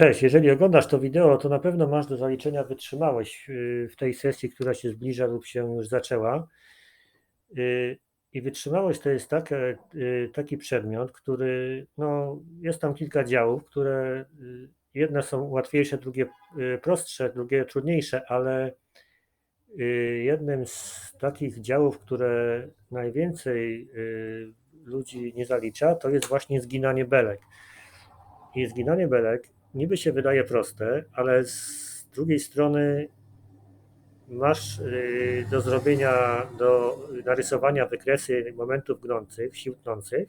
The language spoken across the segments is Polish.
Cześć, jeżeli oglądasz to wideo, to na pewno masz do zaliczenia wytrzymałość y, w tej sesji, która się zbliża lub się już zaczęła. Y, I wytrzymałość to jest takie, y, taki przedmiot, który no, jest tam kilka działów, które jedne są łatwiejsze, drugie prostsze, drugie trudniejsze, ale jednym z takich działów, które najwięcej ludzi nie zalicza, to jest właśnie zginanie belek. I zginanie belek niby się wydaje proste, ale z drugiej strony masz y, do zrobienia, do narysowania wykresy momentów gnących, sił tnących,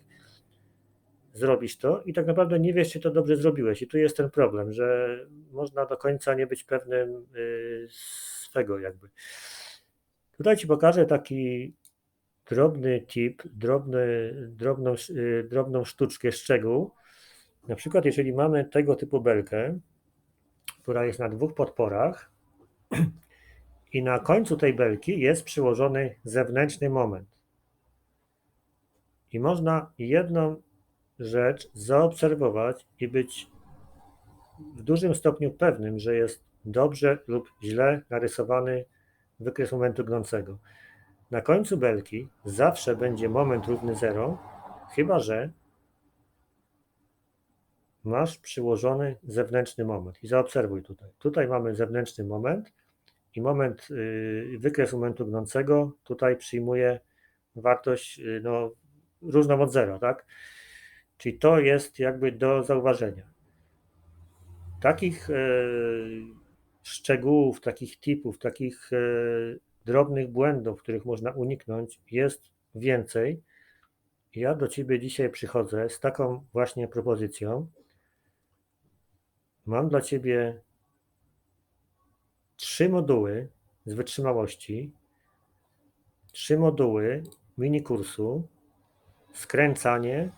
zrobisz to i tak naprawdę nie wiesz, czy to dobrze zrobiłeś. I tu jest ten problem, że można do końca nie być pewnym y, swego jakby. Tutaj Ci pokażę taki drobny tip, drobny, drobną, y, drobną sztuczkę, szczegół, na przykład, jeżeli mamy tego typu belkę, która jest na dwóch podporach i na końcu tej belki jest przyłożony zewnętrzny moment. I można jedną rzecz zaobserwować i być w dużym stopniu pewnym, że jest dobrze lub źle narysowany wykres momentu gnącego. Na końcu belki zawsze będzie moment równy 0, chyba że masz przyłożony zewnętrzny moment. I zaobserwuj tutaj. Tutaj mamy zewnętrzny moment i moment, yy, wykres momentu gnącego tutaj przyjmuje wartość yy, no, różną od zera, tak? Czyli to jest jakby do zauważenia. Takich yy, szczegółów, takich tipów, takich drobnych błędów, których można uniknąć, jest więcej. Ja do Ciebie dzisiaj przychodzę z taką właśnie propozycją, Mam dla Ciebie trzy moduły z wytrzymałości, trzy moduły mini kursu, skręcanie,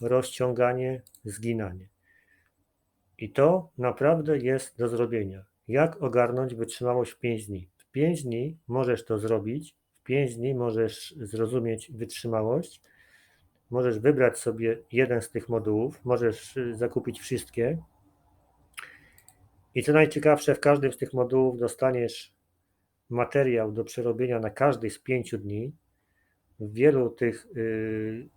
rozciąganie, zginanie. I to naprawdę jest do zrobienia. Jak ogarnąć wytrzymałość w 5 dni? W 5 dni możesz to zrobić, w 5 dni możesz zrozumieć wytrzymałość, możesz wybrać sobie jeden z tych modułów, możesz zakupić wszystkie i co najciekawsze, w każdym z tych modułów dostaniesz materiał do przerobienia na każdy z pięciu dni. W wielu tych y,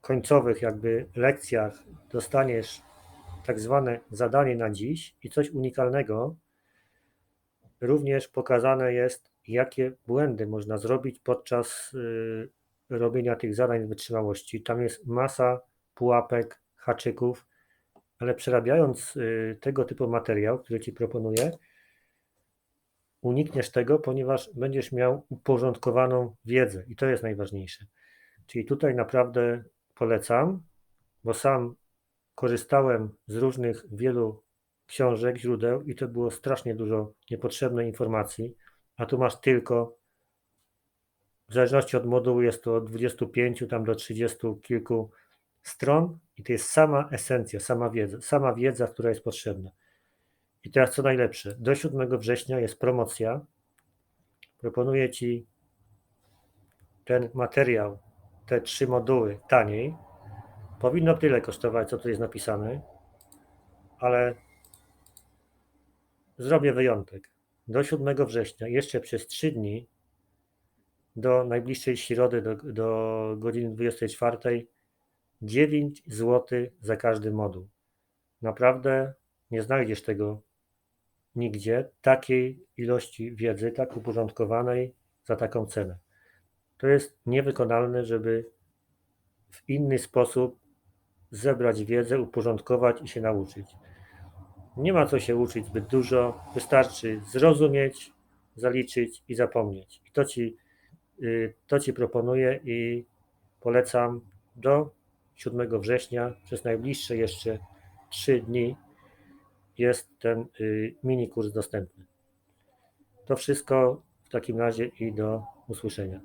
końcowych jakby lekcjach dostaniesz tak zwane zadanie na dziś i coś unikalnego. Również pokazane jest, jakie błędy można zrobić podczas y, robienia tych zadań wytrzymałości. Tam jest masa pułapek, haczyków, ale przerabiając y, tego typu materiał, który Ci proponuję, unikniesz tego, ponieważ będziesz miał uporządkowaną wiedzę i to jest najważniejsze. Czyli tutaj naprawdę polecam, bo sam korzystałem z różnych wielu książek, źródeł i to było strasznie dużo niepotrzebnej informacji, a tu masz tylko w zależności od modułu jest to od 25 tam do 30 kilku stron i to jest sama esencja, sama wiedza, sama wiedza, która jest potrzebna. I teraz co najlepsze, do 7 września jest promocja. Proponuję Ci ten materiał, te trzy moduły taniej. Powinno tyle kosztować, co tu jest napisane, ale zrobię wyjątek. Do 7 września, jeszcze przez 3 dni, do najbliższej środy, do, do godziny 24 9 zł za każdy moduł. Naprawdę nie znajdziesz tego nigdzie, takiej ilości wiedzy, tak uporządkowanej za taką cenę. To jest niewykonalne, żeby w inny sposób zebrać wiedzę, uporządkować i się nauczyć. Nie ma co się uczyć zbyt dużo, wystarczy zrozumieć, zaliczyć i zapomnieć. I to ci, y, to ci proponuję i polecam do 7 września przez najbliższe jeszcze 3 dni jest ten y, mini kurs dostępny. To wszystko w takim razie i do usłyszenia.